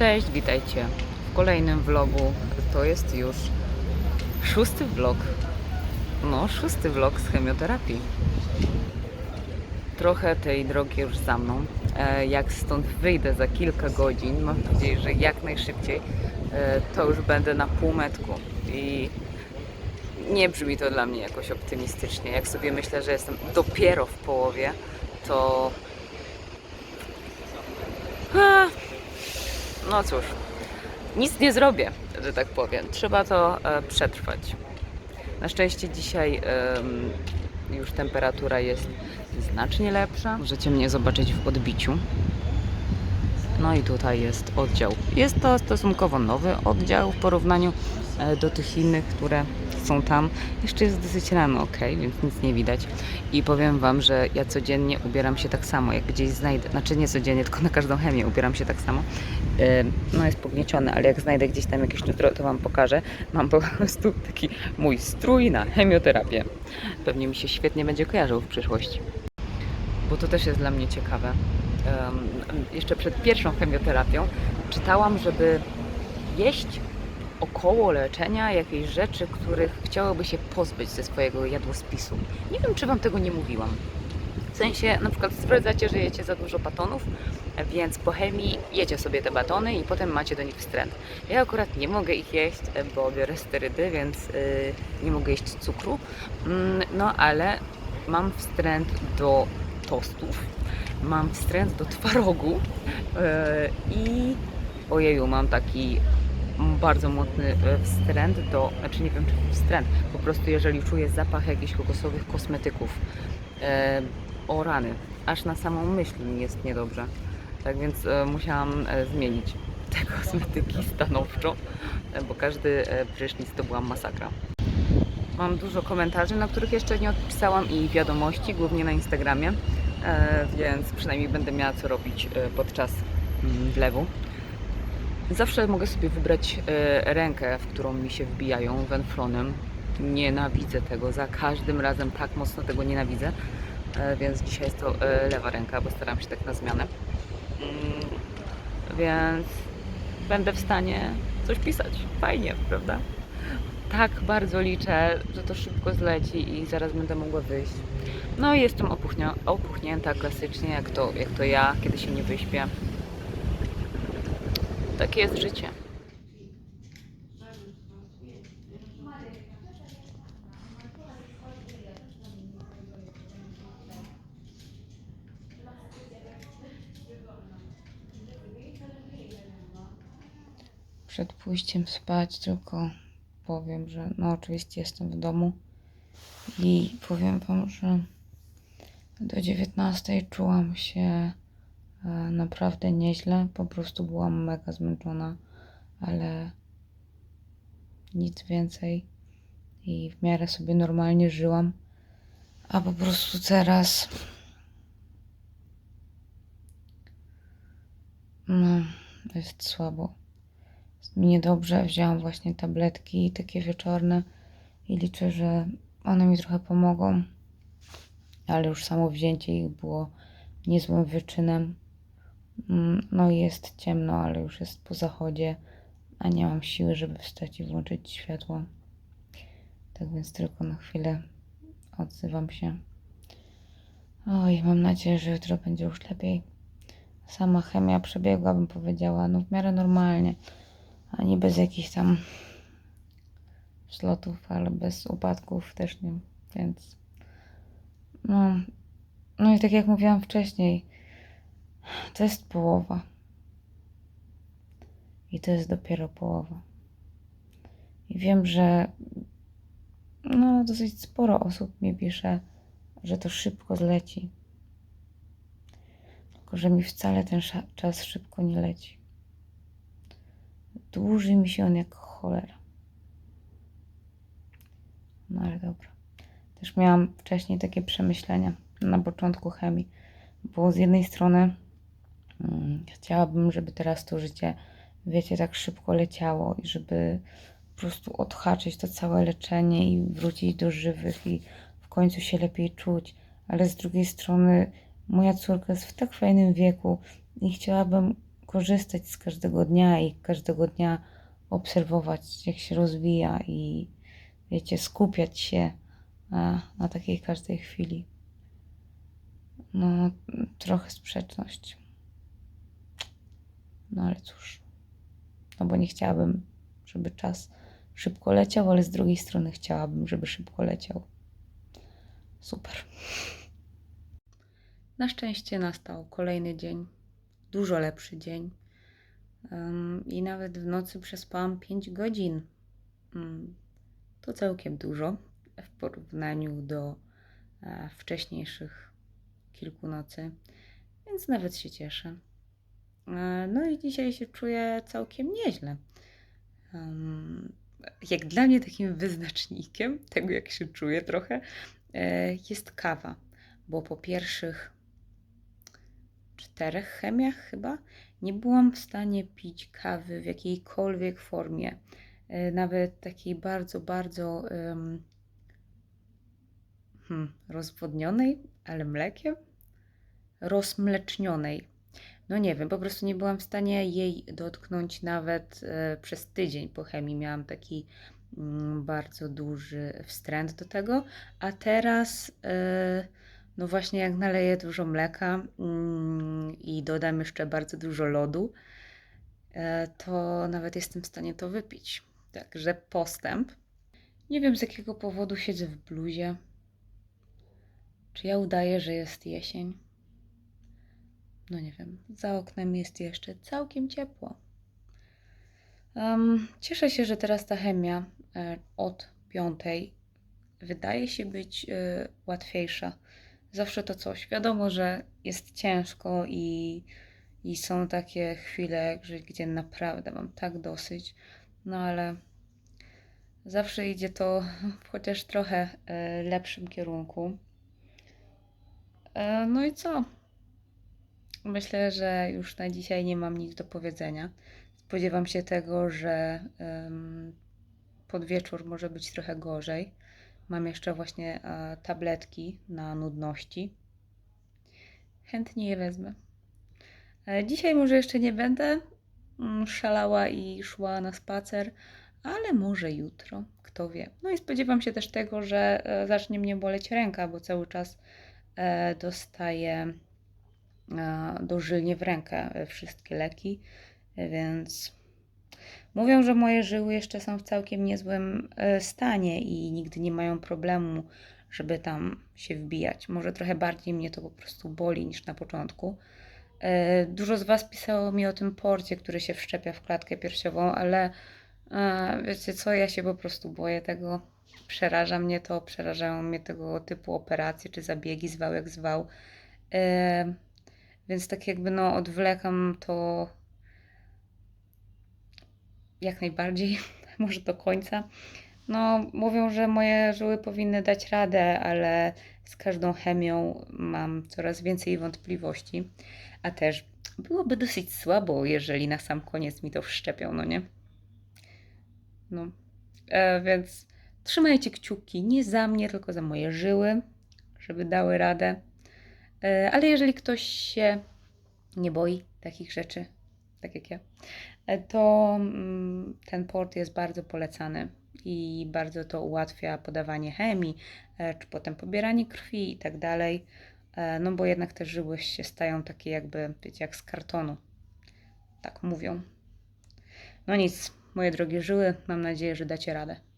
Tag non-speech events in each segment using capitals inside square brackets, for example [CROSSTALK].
Cześć, witajcie w kolejnym vlogu. To jest już szósty vlog. No, szósty vlog z chemioterapii. Trochę tej drogi już za mną. E, Jak stąd wyjdę za kilka godzin, mam nadzieję, że jak najszybciej, e, to już będę na półmetku. I nie brzmi to dla mnie jakoś optymistycznie. Jak sobie myślę, że jestem dopiero w połowie, to. No cóż, nic nie zrobię, że tak powiem. Trzeba to e, przetrwać. Na szczęście dzisiaj już temperatura jest znacznie lepsza. Możecie mnie zobaczyć w odbiciu. No i tutaj jest oddział. Jest to stosunkowo nowy oddział w porównaniu e, do tych innych, które są tam. Jeszcze jest dosyć rano, ok, więc nic nie widać. I powiem Wam, że ja codziennie ubieram się tak samo, jak gdzieś znajdę, znaczy nie codziennie, tylko na każdą chemię ubieram się tak samo. No jest pogniecione, ale jak znajdę gdzieś tam jakieś nutro, to Wam pokażę. Mam po prostu taki mój strój na chemioterapię. Pewnie mi się świetnie będzie kojarzył w przyszłości. Bo to też jest dla mnie ciekawe. Em, jeszcze przed pierwszą chemioterapią czytałam, żeby jeść około leczenia jakieś rzeczy, których chciałoby się pozbyć ze swojego jadłospisu. Nie wiem, czy Wam tego nie mówiłam. W sensie, na przykład stwierdzacie, że jecie za dużo batonów, więc po chemii jecie sobie te batony i potem macie do nich wstręt. Ja akurat nie mogę ich jeść, bo biorę sterydy, więc yy, nie mogę jeść cukru. Mm, no ale mam wstręt do tostów, mam wstręt do twarogu i ojeju, mam taki bardzo mocny e, wstręt do, znaczy nie wiem czy wstręt, po prostu jeżeli czuję zapach jakichś kokosowych kosmetyków, e, o rany, aż na samą myśl mi jest niedobrze. Tak więc e, musiałam e, zmienić te [LAUGHS] kosmetyki stanowczo, e, bo każdy prysznic to była masakra. Mam dużo komentarzy, na których jeszcze nie odpisałam i wiadomości, głównie na Instagramie, e, więc przynajmniej będę miała co robić e, podczas mm, wlewu. Zawsze mogę sobie wybrać e, rękę, w którą mi się wbijają wenflonem. Nienawidzę tego, za każdym razem tak mocno tego nienawidzę, e, więc dzisiaj jest to e, lewa ręka, bo staram się tak na zmianę. Mm, Więc będę w stanie coś pisać. Fajnie, prawda? Tak bardzo liczę, że to szybko zleci i zaraz będę mogła wyjść. No i jestem opuchnięta klasycznie, jak to, jak to ja, kiedy się nie wyśpię. Takie jest życie. Przed pójściem spać tylko powiem, że no oczywiście jestem w domu i powiem Wam, że do 19 czułam się naprawdę nieźle. Po prostu byłam mega zmęczona, ale nic więcej i w miarę sobie normalnie żyłam. A po prostu teraz no, jest słabo. Jest mi niedobrze. Wzięłam właśnie tabletki takie wieczorne i liczę, że one mi trochę pomogą. Ale już samo wzięcie ich było niezłym wyczynem. Mm, No jest ciemno, ale już jest po zachodzie, a nie mam siły, żeby wstać i włączyć światło. Tak więc tylko na chwilę odzywam się. Oj, mam nadzieję, że jutro będzie już lepiej. Sama chemia przebiegła, bym powiedziała, no w miarę normalnie, ani bez jakichś tam zlotów, ale bez upadków też nie, więc no, no i tak jak mówiłam wcześniej, to jest połowa. I to jest dopiero połowa. I wiem, że no, dosyć sporo osób mi pisze, że to szybko zleci. Tylko, że mi wcale ten czas szybko nie leci. Dłuży mi się on jak cholera. No ale dobra. Też miałam wcześniej takie przemyślenia na początku chemii. Bo z jednej strony chciałabym, żeby teraz to życie, wiecie, tak szybko leciało i żeby po prostu odhaczyć to całe leczenie i wrócić do żywych i w końcu się lepiej czuć. Ale z drugiej strony moja córka jest w tak fajnym wieku i chciałabym korzystać z każdego dnia i każdego dnia obserwować, jak się rozwija i wiecie, skupiać się na, na takiej każdej chwili. No, trochę sprzeczność. No ale cóż. No bo nie chciałabym, żeby czas szybko leciał, ale z drugiej strony chciałabym, żeby szybko leciał. Super. Na szczęście nastał kolejny dzień, dużo lepszy dzień. I nawet w nocy przespałam 5 godzin. Mm, To całkiem dużo w porównaniu do e, wcześniejszych kilku nocy, więc nawet się cieszę. E, No i dzisiaj się czuję całkiem nieźle. Jak dla mnie takim wyznacznikiem tego, jak się czuję trochę, e, jest kawa, bo po pierwszych czterech chemiach chyba nie byłam w stanie pić kawy w jakiejkolwiek formie, e, nawet takiej bardzo, bardzo hmm, rozwodnionej, ale mlekiem, rozmlecznionej. No nie wiem, po prostu nie byłam w stanie jej dotknąć nawet e, przez tydzień po chemii. Miałam taki mm, bardzo duży wstręt do tego, a teraz e, no właśnie jak naleję dużo mleka mm, i dodam jeszcze bardzo dużo lodu, e, to nawet jestem w stanie to wypić. Także postęp. Nie wiem z jakiego powodu siedzę w bluzie. Czy ja udaję, że jest jesień? No nie wiem. Za oknem jest jeszcze całkiem ciepło. Em, cieszę się, że teraz ta chemia e, od piątej wydaje się być e, łatwiejsza. Zawsze to coś. Wiadomo, że jest ciężko i, i są takie chwile, że, gdzie naprawdę mam tak dosyć. No ale zawsze idzie to w [LAUGHS] chociaż trochę e, lepszym kierunku. E, no i co? Myślę, że już na dzisiaj nie mam nic do powiedzenia. Spodziewam się tego, że em, pod wieczór może być trochę gorzej. Mam jeszcze właśnie e, tabletki na nudności. Chętnie je wezmę. E, dzisiaj może jeszcze nie będę mm, szalała i szła na spacer, ale może jutro, kto wie. No i spodziewam się też tego, że e, zacznie mnie boleć ręka, bo cały czas e, dostaję dożylnie w rękę e, wszystkie leki, e, więc mówią, że moje żyły jeszcze są w całkiem niezłym e, stanie i nigdy nie mają problemu, żeby tam się wbijać. Może trochę bardziej mnie to po prostu boli niż na początku. E, Dużo z Was pisało mi o tym porcie, który się wszczepia w klatkę piersiową, ale e, wiecie co, ja się po prostu boję tego. Przeraża mnie to, przerażają mnie tego typu operacje czy zabiegi, zwał jak zwał. Więc tak jakby no odwlekam to jak najbardziej, [LAUGHS] może do końca. No, mówią, że moje żyły powinny dać radę, ale z każdą chemią mam coraz więcej wątpliwości. A też byłoby dosyć słabo, jeżeli na sam koniec mi to wszczepią, no nie? No, e, więc trzymajcie kciuki nie za mnie, tylko za moje żyły, żeby dały radę. E, ale jeżeli ktoś się nie boi takich rzeczy, tak jak ja, e, to mm, ten port jest bardzo polecany i bardzo to ułatwia podawanie chemii, e, czy potem pobieranie krwi i tak dalej. No bo jednak te żyły się stają takie jakby, wiecie, jak z kartonu. Tak mówią. No nic, moje drogie żyły, mam nadzieję, że dacie radę.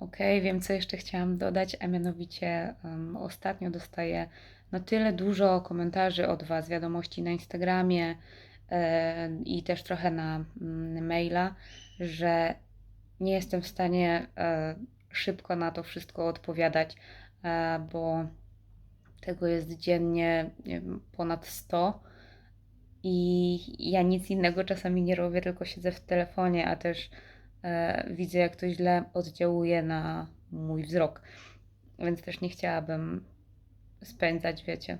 Okej, wiem co jeszcze chciałam dodać, a mianowicie em, ostatnio dostaję na tyle dużo komentarzy od Was, wiadomości na Instagramie e, i też trochę na mm, maila, że nie jestem w stanie e, szybko na to wszystko odpowiadać, e, bo tego jest dziennie nie wiem, ponad 100 i ja nic innego czasami nie robię, tylko siedzę w telefonie, a też widzę, jak to źle oddziałuje na mój wzrok. Więc też nie chciałabym spędzać, wiecie,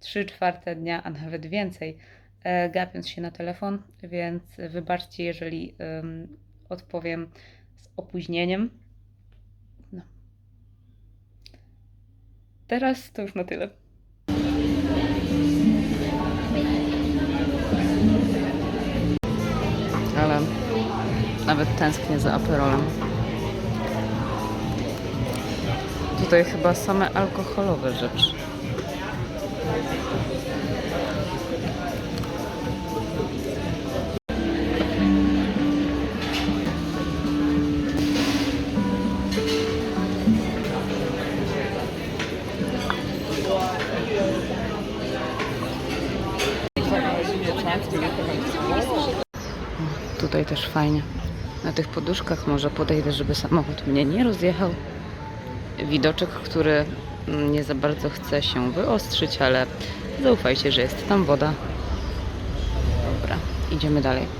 3 czwarte dnia, a nawet więcej, e, gapiąc się na telefon, więc wybaczcie, jeżeli em, odpowiem z opóźnieniem. No. Teraz to już na tyle. Nawet tęsknię za aperolem. Tutaj chyba same alkoholowe rzeczy. Tutaj też fajnie. Na tych poduszkach może podejdę, żeby samochód mnie nie rozjechał. Widoczek, który nie za bardzo chce się wyostrzyć, ale zaufajcie, że jest tam woda. Dobra, idziemy dalej.